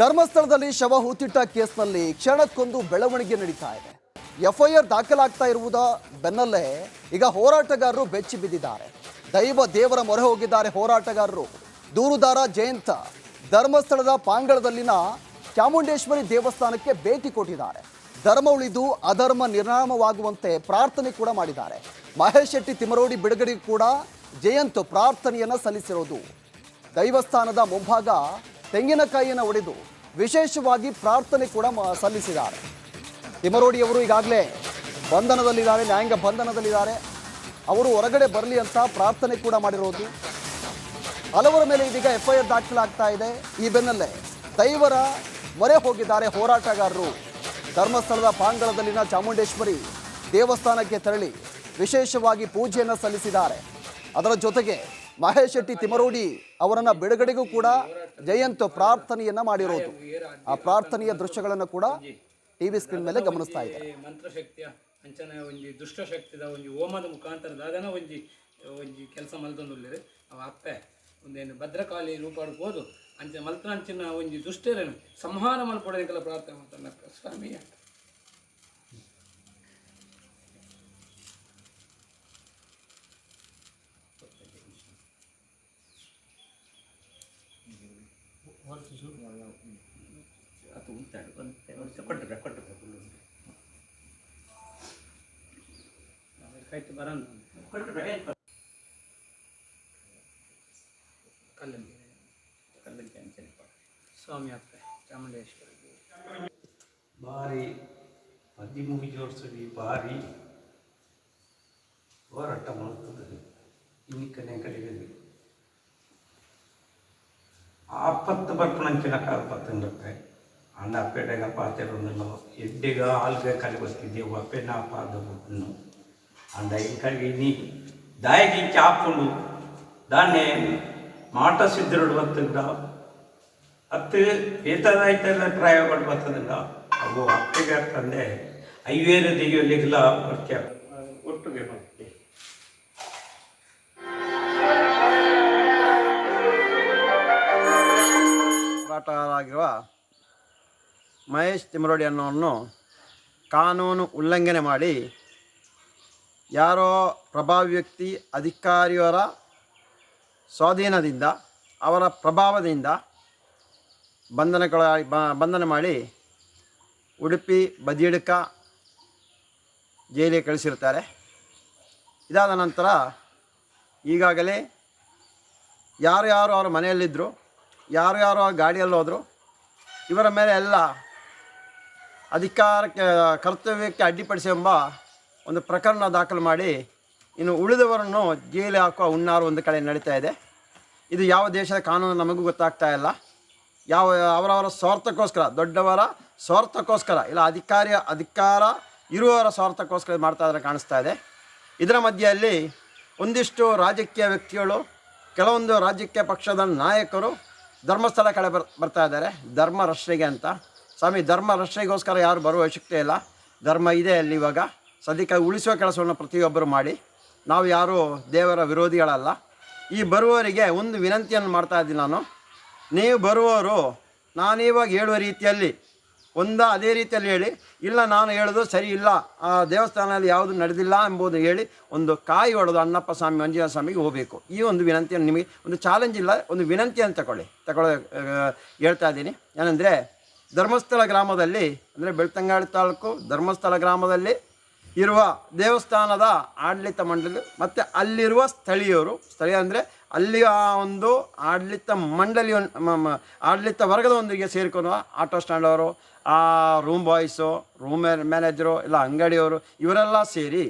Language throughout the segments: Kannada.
ಧರ್ಮಸ್ಥಳದಲ್ಲಿ ಶವ ಹೂತಿಟ್ಟ ಕೇಸ್ನಲ್ಲಿ ಕ್ಷಣಕ್ಕೊಂದು ಬೆಳವಣಿಗೆ ನಡೀತಾ ಇದೆ. ಎಫ್ಐಆರ್ ದಾಖಲಾಗ್ತಾ ಇರುವುದ ಬೆನ್ನಲ್ಲೇ ಈಗ ಹೋರಾಟಗಾರರು ಬೆಚ್ಚಿ ಬಿದ್ದಿದ್ದಾರೆ. ದೈವ ದೇವರ ಮೊರೆ ಹೋಗಿದ್ದಾರೆ ಹೋರಾಟಗಾರರು. ದೂರುದಾರ ಜಯಂತ ಧರ್ಮಸ್ಥಳದ ಪಾಂಗಳದಲ್ಲಿನ ಚಾಮುಂಡೇಶ್ವರಿ ದೇವಸ್ಥಾನಕ್ಕೆ ಭೇಟಿ ಕೊಟ್ಟಿದ್ದಾರೆ. ಧರ್ಮ ಉಳಿದು ಅಧರ್ಮ ನಿರ್ನಾಮವಾಗುವಂತೆ ಪ್ರಾರ್ಥನೆ ಕೂಡ ಮಾಡಿದ್ದಾರೆ. ಮಹೇಶ್ ಶೆಟ್ಟಿ ತಿಮರೋಡಿ ಬಿಡುಗಡೆಗೂ ಕೂಡ ಜಯಂತ್ ಪ್ರಾರ್ಥನೆಯನ್ನು ಸಲ್ಲಿಸಿರೋದು. ದೈವಸ್ಥಾನದ ಮುಂಭಾಗ ತೆಂಗಿನಕಾಯಿಯನ್ನು ಒಡೆದು ವಿಶೇಷವಾಗಿ ಪ್ರಾರ್ಥನೆ ಕೂಡ ಸಲ್ಲಿಸಿದ್ದಾರೆ. ತಿಮರೋಡಿಯವರು ಈಗಾಗಲೇ ಬಂಧನದಲ್ಲಿದ್ದಾರೆ, ನ್ಯಾಯಾಂಗ ಬಂಧನದಲ್ಲಿದ್ದಾರೆ. ಅವರು ಹೊರಗಡೆ ಬರಲಿ ಅಂತ ಪ್ರಾರ್ಥನೆ ಕೂಡ ಮಾಡಿರೋದು. ಹಲವರ ಮೇಲೆ ಇದೀಗ ಎಫ್ಐಆರ್ ದಾಖಲಾಗ್ತಾ ಇದೆ. ಈ ಬೆನ್ನಲ್ಲೇ ದೈವರ ಮೊರೆ ಹೋಗಿದ್ದಾರೆ ಹೋರಾಟಗಾರರು. ಧರ್ಮಸ್ಥಳದ ಪಾಂಗಳದಲ್ಲಿನ ಚಾಮುಂಡೇಶ್ವರಿ ದೇವಸ್ಥಾನಕ್ಕೆ ತೆರಳಿ ವಿಶೇಷವಾಗಿ ಪೂಜೆಯನ್ನು ಸಲ್ಲಿಸಿದ್ದಾರೆ. ಅದರ ಜೊತೆಗೆ ಮಹೇಶ್ ಶೆಟ್ಟಿ ತಿಮರೋಡಿ ಅವರನ್ನು ಬಿಡುಗಡೆಗೂ ಕೂಡ ಜಯಂತ್ ಪ್ರಾರ್ಥನೆಯನ್ನ ಮಾಡಿರೋದು. ಆ ಪ್ರಾರ್ಥನೆಯ ದೃಶ್ಯಗಳನ್ನು ಕೂಡ ಟಿವಿ ಸ್ಕ್ರೀನ್ ಮೇಲೆ ಗಮನಿಸ್ತಾ ಇದ್ದಾರೆ ಮಂತ್ರಶಕ್ತಿಯ ಅಂಚನ, ಒಂಜಿ ದುಷ್ಟಶಕ್ತಿದ ಒಂಜಿ ಓಮದ ಮುಖಾಂತರ ದಾದನ ಒಂಜಿ ಒಂಜಿ ಕೆಲಸ ಮಲ್ತೊಂದುಲ್ಲೆರ್ ಅವ ಅಪ್ಪೆ ಒಂದೇನು ಭದ್ರಕಾಳಿ ರೂಪಾಡು ಹೋದು ಅಂಚ ಮಲ್ತನ ಅಂಚಿನ ಒಂಜಿ ದುಷ್ಟರನ್ನು ಸಂಹಾರ ಮಲ್ಪಡೋದಕ್ಕೆಲ್ಲ ಪ್ರಾರ್ಥನೆ ಮಾಡ್ತಾನೆ. ಸ್ವಾಮಿಯ ಅದು ಉಂಟಾಡು ಕೊಟ್ಟರೆ ಕೊಟ್ಟರೆ ಕೈಟ್ ಬರಲ್ಲ ಕಲ್ಲಂಗಿ ಕಲ್ಲಂಗಿ ಅಂಚನೆ ಸ್ವಾಮಿ ಅಪ್ಪ ಚಾಮುಂಡೇಶ್ವರಿ ಭಾರಿ ಹದಿಮೂರು ವರ್ಷದಿ ಭಾರಿ ಹೋರಾಟ ಮಾಡುತ್ತದೆ ಇನ್ನಿಕ್ಕನೆ ಆಪತ್ತು ಬರ್ಪಣಂಚಿನ ಕಾಲ್ಪತ್ತಂಡತ್ತೆ ಅಣ್ಣ ಅಪ್ಪೆಡೆಗ ಪಾತಿರೋನಲ್ಲ ಎಡ್ಡೆಗ ಆಲ್ಗೆ ಕಲಿ ಬರ್ತಿದ್ದೆವು ಅಪ್ಪೆನ ಪಾದ ಅಂದ ಅಂಡ ಇಂಕಲಿಗೆ ನೀ ದಾಯಿಗೆ ಚಾಪುಂಡು ದಾನೆ ಮಾಟ ಸಿದ್ಧರುಡು ಬರ್ತದ ಹತ್ತು ಬೇಕಾದಾಯ್ತೆಲ್ಲ ಪ್ರಯೋಗಗಳು ಬರ್ತದಲ್ಲ ಅವು ಅಪ್ಪಗೆ ತಂದೆ, ಐವೇರು ತೆಗೆಯಲಿಕ್ಕೆಲ್ಲ ಪ್ರತ್ಯ ಒಟ್ಟಿಗೆ ಮಾಡ್ತೀವಿ ಹೋರಾಟಗಾರರಾಗಿರುವ ಮಹೇಶ್ ತಿಮರೋಡಿ ಅನ್ನೋವನ್ನು ಕಾನೂನು ಉಲ್ಲಂಘನೆ ಮಾಡಿ ಯಾರೋ ಪ್ರಭಾವಿ ವ್ಯಕ್ತಿ ಅಧಿಕಾರಿಯವರ ಸ್ವಾಧೀನದಿಂದ, ಅವರ ಪ್ರಭಾವದಿಂದ ಬಂಧನಗಳ ಬಂಧನ ಮಾಡಿ ಉಡುಪಿ ಬದಿಯಡ್ಕ ಜೈಲಿಗೆ ಕಳಿಸಿರ್ತಾರೆ ಇದಾದ ನಂತರ ಈಗಾಗಲೇ ಯಾರು ಯಾರು ಅವರ ಮನೆಯಲ್ಲಿದ್ದರು ಯಾರು ಯಾರು ಆ ಗಾಡಿಯಲ್ಲಿ ಹೋದರು, ಇವರ ಮೇಲೆ ಎಲ್ಲ ಅಧಿಕಾರಕ್ಕೆ, ಕರ್ತವ್ಯಕ್ಕೆ ಅಡ್ಡಿಪಡಿಸಿ ಎಂಬ ಒಂದು ಪ್ರಕರಣ ದಾಖಲು ಮಾಡಿ, ಇನ್ನು ಉಳಿದವರನ್ನು ಜೈಲು ಹಾಕುವ ಹುನ್ನಾರು ಒಂದು ಕಡೆ ನಡೀತಾ ಇದೆ. ಇದು ಯಾವ ದೇಶದ ಕಾನೂನು ನಮಗೂ ಗೊತ್ತಾಗ್ತಾ ಇಲ್ಲ. ಯಾವ, ಅವರವರ ಸ್ವಾರ್ಥಕ್ಕೋಸ್ಕರ, ದೊಡ್ಡವರ ಸ್ವಾರ್ಥಕ್ಕೋಸ್ಕರ, ಇಲ್ಲ ಅಧಿಕಾರಿಯ ಅಧಿಕಾರ ಇರುವವರ ಸ್ವಾರ್ಥಕ್ಕೋಸ್ಕರ ಮಾಡ್ತಾ ಇದ್ರೆ ಕಾಣಿಸ್ತಾ ಇದೆ. ಇದರ ಮಧ್ಯೆಯಲ್ಲಿ ಒಂದಿಷ್ಟು ರಾಜಕೀಯ ವ್ಯಕ್ತಿಗಳು, ಕೆಲವೊಂದು ರಾಜಕೀಯ ಪಕ್ಷದ ನಾಯಕರು ಧರ್ಮಸ್ಥಳ ಕಡೆ ಬರ್, ಬರ್ತಾ ಇದ್ದಾರೆ. ಧರ್ಮ ರಕ್ಷಣೆಗೆ ಅಂತ. ಸ್ವಾಮಿ, ಧರ್ಮ ರಕ್ಷಣೆಗೋಸ್ಕರ ಯಾರು ಬರುವ ಅವಶ್ಯಕತೆ ಇಲ್ಲ. ಧರ್ಮ ಇದೆ ಅಲ್ಲಿ ಇವಾಗ. ಸದ್ಯಕ್ಕೆ ಉಳಿಸುವ ಕೆಲಸವನ್ನು ಪ್ರತಿಯೊಬ್ಬರು ಮಾಡಿ. ನಾವು ಯಾರು ದೇವರ ವಿರೋಧಿಗಳಲ್ಲ. ಈ ಬರುವವರಿಗೆ ಒಂದು ವಿನಂತಿಯನ್ನು ಮಾಡ್ತಾ ಇದ್ದೀನಿ ನಾನು. ನೀವು ಬರುವವರು ನಾನಿವಾಗ ಹೇಳುವ ರೀತಿಯಲ್ಲಿ ಒಂದ ಅದೇ ರೀತಿಯಲ್ಲಿ ಹೇಳಿ, ಇಲ್ಲ ನಾನು ಹೇಳೋದು ಸರಿ ಇಲ್ಲ, ಆ ದೇವಸ್ಥಾನದಲ್ಲಿ ಯಾವುದು ನಡೆದಿಲ್ಲ ಎಂಬುದು ಹೇಳಿ ಒಂದು ಕಾಯಿ ಹೊಡೆದು ಅಣ್ಣಪ್ಪ ಸ್ವಾಮಿ, ಮಂಜುನಾಥ ಸ್ವಾಮಿಗೆ ಹೋಗಬೇಕು. ಈ ಒಂದು ವಿನಂತಿಯನ್ನು ನಿಮಗೆ, ಒಂದು ಚಾಲೆಂಜ್ ಇಲ್ಲ, ಒಂದು ವಿನಂತಿಯನ್ನು ತಗೊಳ್ಳಿ, ತಗೊಳ್ಳೋ ಹೇಳ್ತಾ ಇದ್ದೀನಿ. ಏನಂದರೆ, ಧರ್ಮಸ್ಥಳ ಗ್ರಾಮದಲ್ಲಿ, ಅಂದರೆ ಬೆಳ್ತಂಗಾಡಿ ತಾಲೂಕು ಧರ್ಮಸ್ಥಳ ಗ್ರಾಮದಲ್ಲಿ ಇರುವ ದೇವಸ್ಥಾನದ ಆಡಳಿತ ಮಂಡಳಿ, ಮತ್ತು ಅಲ್ಲಿರುವ ಸ್ಥಳೀಯರು, ಸ್ಥಳೀಯ ಅಂದರೆ ಅಲ್ಲಿ ಆ ಒಂದು ಆಡಳಿತ ಮಂಡಳಿ ಆಡಳಿತ ವರ್ಗದೊಂದಿಗೆ ಸೇರಿಕೊಂಡು ಆಟೋ ಸ್ಟ್ಯಾಂಡ್ ಅವರು, ಆ ರೂಮ್ ಬಾಯ್ಸು ರೂಮ್ ಮ್ಯಾನೇಜರು ಇಲ್ಲ ಅಂಗಡಿಯವರು ಇವರೆಲ್ಲ ಸೇರಿ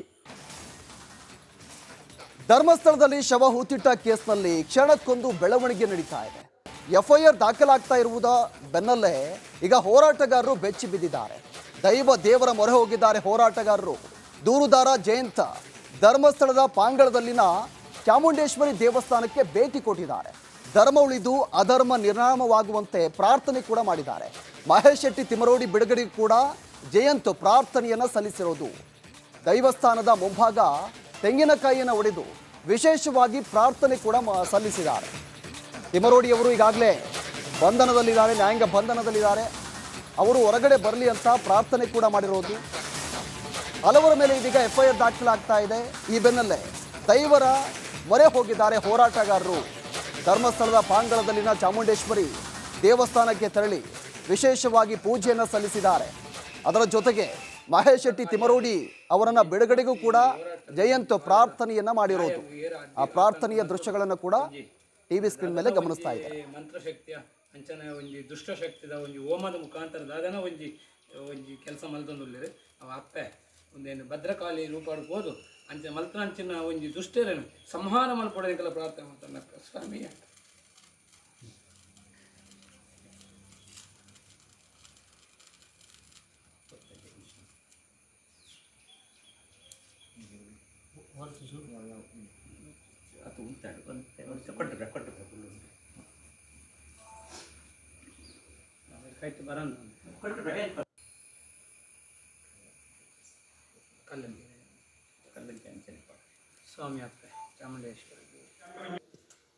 ಧರ್ಮಸ್ಥಳದಲ್ಲಿ ಶವ ಹೂತಿಟ್ಟ ಕೇಸ್ನಲ್ಲಿ ಕ್ಷಣಕ್ಕೊಂದು ಬೆಳವಣಿಗೆ ನಡೀತಾ ಇದೆ. ಎಫ್ಐಆರ್ ದಾಖಲಾಗ್ತಾ ಇರುವುದ ಬೆನ್ನಲ್ಲೇ ಈಗ ಹೋರಾಟಗಾರರು ಬೆಚ್ಚಿ ಬಿದ್ದಿದ್ದಾರೆ. ದೈವ ದೇವರ ಮೊರೆ ಹೋಗಿದ್ದಾರೆ ಹೋರಾಟಗಾರರು. ದೂರುದಾರ ಜಯಂತ ಧರ್ಮಸ್ಥಳದ ಪಾಂಗಳದಲ್ಲಿನ ಚಾಮುಂಡೇಶ್ವರಿ ದೇವಸ್ಥಾನಕ್ಕೆ ಭೇಟಿ ಕೊಟ್ಟಿದ್ದಾರೆ. ಧರ್ಮ ಉಳಿದು ಅಧರ್ಮ ನಿರ್ನಾಮವಾಗುವಂತೆ ಪ್ರಾರ್ಥನೆ ಕೂಡ ಮಾಡಿದ್ದಾರೆ. ಮಹೇಶ್ ಶೆಟ್ಟಿ ತಿಮರೋಡಿ ಬಿಡುಗಡೆ ಕೂಡ ಜಯಂತ್ ಪ್ರಾರ್ಥನೆಯನ್ನು ಸಲ್ಲಿಸಿರೋದು. ದೈವಸ್ಥಾನದ ಮುಂಭಾಗ ತೆಂಗಿನಕಾಯಿಯನ್ನು ಒಡೆದು ವಿಶೇಷವಾಗಿ ಪ್ರಾರ್ಥನೆ ಕೂಡ ಸಲ್ಲಿಸಿದ್ದಾರೆ. ತಿಮರೋಡಿಯವರು ಈಗಾಗಲೇ ಬಂಧನದಲ್ಲಿದ್ದಾರೆ, ನ್ಯಾಯಾಂಗ ಬಂಧನದಲ್ಲಿದ್ದಾರೆ. ಅವರು ಹೊರಗಡೆ ಬರಲಿ ಅಂತ ಪ್ರಾರ್ಥನೆ ಕೂಡ ಮಾಡಿರೋದು. ಹಲವರ ಮೇಲೆ ಇದೀಗ ಎಫ್ಐಆರ್ ದಾಖಲಾಗ್ತಾ ಇದೆ. ಈ ಬೆನ್ನಲ್ಲೇ ದೈವರ ಮೊರೆ ಹೋಗಿದ್ದಾರೆ ಹೋರಾಟಗಾರರು. ಧರ್ಮಸ್ಥಳದ ಪಾಂಗಳದಲ್ಲಿನ ಚಾಮುಂಡೇಶ್ವರಿ ದೇವಸ್ಥಾನಕ್ಕೆ ತೆರಳಿ ವಿಶೇಷವಾಗಿ ಪೂಜೆಯನ್ನು ಸಲ್ಲಿಸಿದ್ದಾರೆ. ಅದರ ಜೊತೆಗೆ ಮಹೇಶ್ ಶೆಟ್ಟಿ ತಿಮರೋಡಿ ಅವರನ್ನ ಬಿಡುಗಡೆಗೂ ಕೂಡ ಜಯಂತ್ ಪ್ರಾರ್ಥನೆಯನ್ನ ಮಾಡಿರೋದು. ಆ ಪ್ರಾರ್ಥನೆಯ ದೃಶ್ಯಗಳನ್ನು ಕೂಡ ಟಿವಿ ಸ್ಕ್ರೀನ್ ಮೇಲೆ ಗಮನಿಸ್ತಾ ಇದೆ. ಮಂತ್ರಶಕ್ತಿಯ ಅಂಚನ ಒಂಜಿ, ದುಷ್ಟಶಕ್ತಿದ ಒಂಜಿ ಹೋಮದ ಮುಖಾಂತರ ದಾದನ ಒಂಜಿ ಒಂಜಿ ಕೆಲಸ ಮಲ್ತೊಂದುಲ್ಲೆರ್ ಅವ ಅಪ್ಪೆ ಒಂದೇನು ಭದ್ರಕಾಳಿ ರೂಪಾಡ್ಬೋದು ಅಂಚ ಅಂಚೆ ಮಲ್ತನ ಅಂಚಿನ ಒಂಜಿ ದುಷ್ಟರೇನು ಸಂಹಾರ ಮಲ್ಪಡೋದಕ್ಕೆಲ್ಲ ಪ್ರಾರ್ಥನೆ ಮಾಡ್ತಾನೆ ಸ್ವಾಮಿಯ ಅದು ಉಂಟಾಡು ಕೊಟ್ಟರೆ ಕೊಟ್ಟರೆ ಕೈಟ್ ಬರೋಣ. ಕಲ್ಲಂಗಿ ಕಲ್ಲಂಗಿ ಅಂಚನೆ ಸ್ವಾಮಿ ಅಪ್ಪ ಚಾಮುಂಡೇಶ್ವರಿ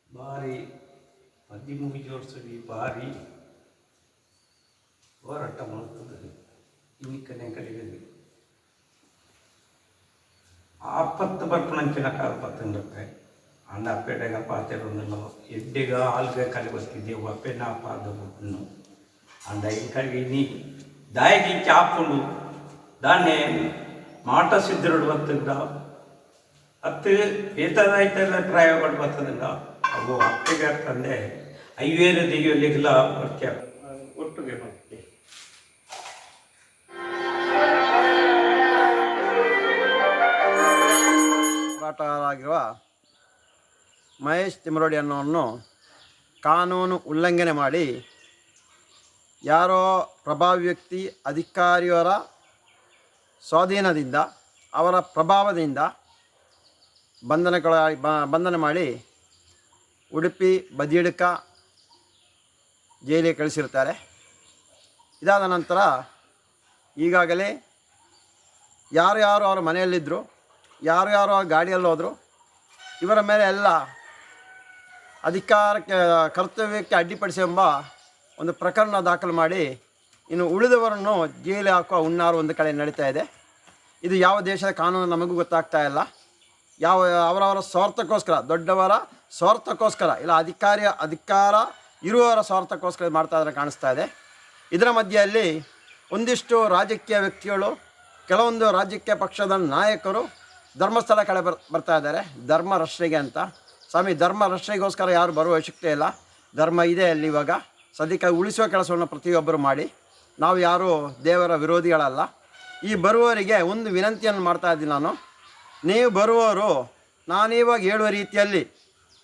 ಭಾರಿ ಹದಿಮೂರು ವರ್ಷದಿ ಭಾರಿ ಹೋರಾಟ ಮಾಡ್ತದೆ ಇನ್ನಿಕ್ಕನೆ ಕಡೆಯಲ್ಲಿ ಆಪತ್ತು ಬರ್ಪಣಂಚಿನ ಕಾಲ ಪತ್ತಂಡತ್ತೆ ಅಣ್ಣ ಅಪ್ಪೆಡೆಗ ಪಾತಿರೊಂದಲ್ಲ ಎಡ್ಡೆಗ ಆಲ್ಗೆ ಕಲಿ ಬರ್ತಿದ್ದೆವು ಅಪ್ಪೆನ ಪಾದ ಬುಟ್ಟು ಅಂಡ ಇಂಕಗೆ ನೀ ದಾಯಿಗೆ ಚಾಪುಂಡು ದಾನ್ನೆ ಮಾಟ ಸಿದ್ಧರುಡು ಬರ್ತದ ಏತನಾಯ್ತಲ್ಲ ಪ್ರಯೋಗಗಳು ಬರ್ತದಂಗ ಅವು ಅಪ್ಪೆಗೆ ತಂದೆ ಐವೇರು ತೆಗಿಯೋಲಿಗೆಲ್ಲ ಬರ್ತೀಯ ಒಟ್ಟಿಗೆ ಮಾಡ್ತೀವಿ ಹೋರಾಟಗಾರರಾಗಿರುವ ಮಹೇಶ್ ತಿಮರೋಡಿ ಅನ್ನೋವನ್ನು ಕಾನೂನು ಉಲ್ಲಂಘನೆ ಮಾಡಿ ಯಾರೋ ಪ್ರಭಾವಿ ವ್ಯಕ್ತಿ, ಅಧಿಕಾರಿಯವರ ಸ್ವಾಧೀನದಿಂದ, ಅವರ ಪ್ರಭಾವದಿಂದ ಬಂಧನಗಳ ಬಂಧನ ಮಾಡಿ ಉಡುಪಿ ಬದಿಯಡ್ಕ ಜೈಲಿಗೆ ಕಳಿಸಿರ್ತಾರೆ ಇದಾದ ನಂತರ ಈಗಾಗಲೇ ಯಾರು ಯಾರು ಅವರ ಮನೆಯಲ್ಲಿದ್ದರು, ಯಾರು ಯಾರು ಆ ಗಾಡಿಯಲ್ಲಿ ಹೋದರು, ಇವರ ಮೇಲೆ ಎಲ್ಲ ಅಧಿಕಾರಕ್ಕೆ, ಕರ್ತವ್ಯಕ್ಕೆ ಅಡ್ಡಿಪಡಿಸಿ ಎಂಬ ಒಂದು ಪ್ರಕರಣ ದಾಖಲು ಮಾಡಿ ಇನ್ನು ಉಳಿದವರನ್ನು ಜೈಲು ಹಾಕುವ ಹುನ್ನಾರು ಒಂದು ಕಡೆ ನಡೀತಾ ಇದೆ. ಇದು ಯಾವ ದೇಶದ ಕಾನೂನು ನಮಗೂ ಗೊತ್ತಾಗ್ತಾ ಇಲ್ಲ. ಯಾವ ಅವರವರ ಸ್ವಾರ್ಥಕ್ಕೋಸ್ಕರ, ದೊಡ್ಡವರ ಸ್ವಾರ್ಥಕ್ಕೋಸ್ಕರ, ಇಲ್ಲ ಅಧಿಕಾರಿಯ ಅಧಿಕಾರ ಇರುವವರ ಸ್ವಾರ್ಥಕ್ಕೋಸ್ಕರ ಮಾಡ್ತಾ ಇದ್ರೆ ಕಾಣಿಸ್ತಾ ಇದೆ. ಇದರ ಮಧ್ಯೆಯಲ್ಲಿ ಒಂದಿಷ್ಟು ರಾಜಕೀಯ ವ್ಯಕ್ತಿಗಳು, ಕೆಲವೊಂದು ರಾಜಕೀಯ ಪಕ್ಷದ ನಾಯಕರು ಧರ್ಮಸ್ಥಳ ಕಡೆ ಬರ್, ಬರ್ತಾ ಇದ್ದಾರೆ. ಧರ್ಮ ರಕ್ಷಣೆಗೆ ಅಂತ. ಸ್ವಾಮಿ, ಧರ್ಮ ರಕ್ಷಣೆಗೋಸ್ಕರ ಯಾರು ಬರುವ ಅವಶ್ಯಕತೆ ಇಲ್ಲ. ಧರ್ಮ ಇದೆ ಅಲ್ಲಿ ಇವಾಗ. ಸದ್ಯಕ್ಕೆ ಉಳಿಸುವ ಕೆಲಸವನ್ನು ಪ್ರತಿಯೊಬ್ಬರು ಮಾಡಿ. ನಾವು ಯಾರು ದೇವರ ವಿರೋಧಿಗಳಲ್ಲ. ಈ ಬರುವವರಿಗೆ ಒಂದು ವಿನಂತಿಯನ್ನು ಮಾಡ್ತಾ ಇದ್ದೀನಿ ನಾನು. ನೀವು ಬರುವವರು ನಾನಿವಾಗ ಹೇಳುವ ರೀತಿಯಲ್ಲಿ,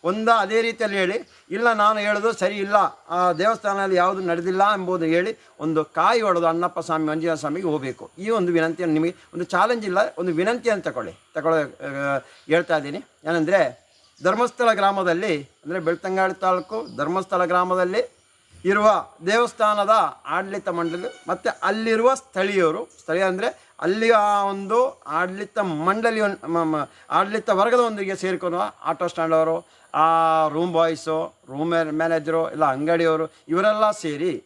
ಒಂದ ಅದೇ ರೀತಿಯಲ್ಲಿ ಹೇಳಿ, ಇಲ್ಲ ನಾನು ಹೇಳೋದು ಸರಿ ಇಲ್ಲ, ಆ ದೇವಸ್ಥಾನದಲ್ಲಿ ಯಾವುದು ನಡೆದಿಲ್ಲ ಎಂಬುದು ಹೇಳಿ ಒಂದು ಕಾಯಿ ಹೊಡೆದು ಅಣ್ಣಪ್ಪ ಸ್ವಾಮಿ, ಮಂಜುನಾಥ ಸ್ವಾಮಿಗೆ ಹೋಗಬೇಕು. ಈ ಒಂದು ವಿನಂತಿಯನ್ನು ನಿಮಗೆ, ಒಂದು ಚಾಲೆಂಜ್ ಇಲ್ಲ, ಒಂದು ವಿನಂತಿಯನ್ನು ತಗೊಳ್ಳಿ, ತಗೊಳ್ಳೋ ಹೇಳ್ತಾ ಇದ್ದೀನಿ. ಏನಂದರೆ, ಧರ್ಮಸ್ಥಳ ಗ್ರಾಮದಲ್ಲಿ, ಅಂದರೆ ಬೆಳ್ತಂಗಾಡಿ ತಾಲೂಕು, ಧರ್ಮಸ್ಥಳ ಗ್ರಾಮದಲ್ಲಿ ಇರುವ ದೇವಸ್ಥಾನದ ಆಡಳಿತ ಮಂಡಳಿ ಮತ್ತು ಅಲ್ಲಿರುವ ಸ್ಥಳೀಯರು, ಸ್ಥಳೀಯ ಅಂದರೆ ಅಲ್ಲಿ ಆ ಒಂದು ಆಡಳಿತ ಮಂಡಳಿ ಆಡಳಿತ ವರ್ಗದೊಂದಿಗೆ ಸೇರಿಕೊಂಡು ಆಟೋ ಸ್ಟ್ಯಾಂಡ್ ಅವರು, ಆ ರೂಮ್ ಬಾಯ್ಸು ರೂಮ್ ಮ್ಯಾನೇಜರು ಇಲ್ಲ ಅಂಗಡಿಯವರು ಇವರೆಲ್ಲ ಸೇರಿ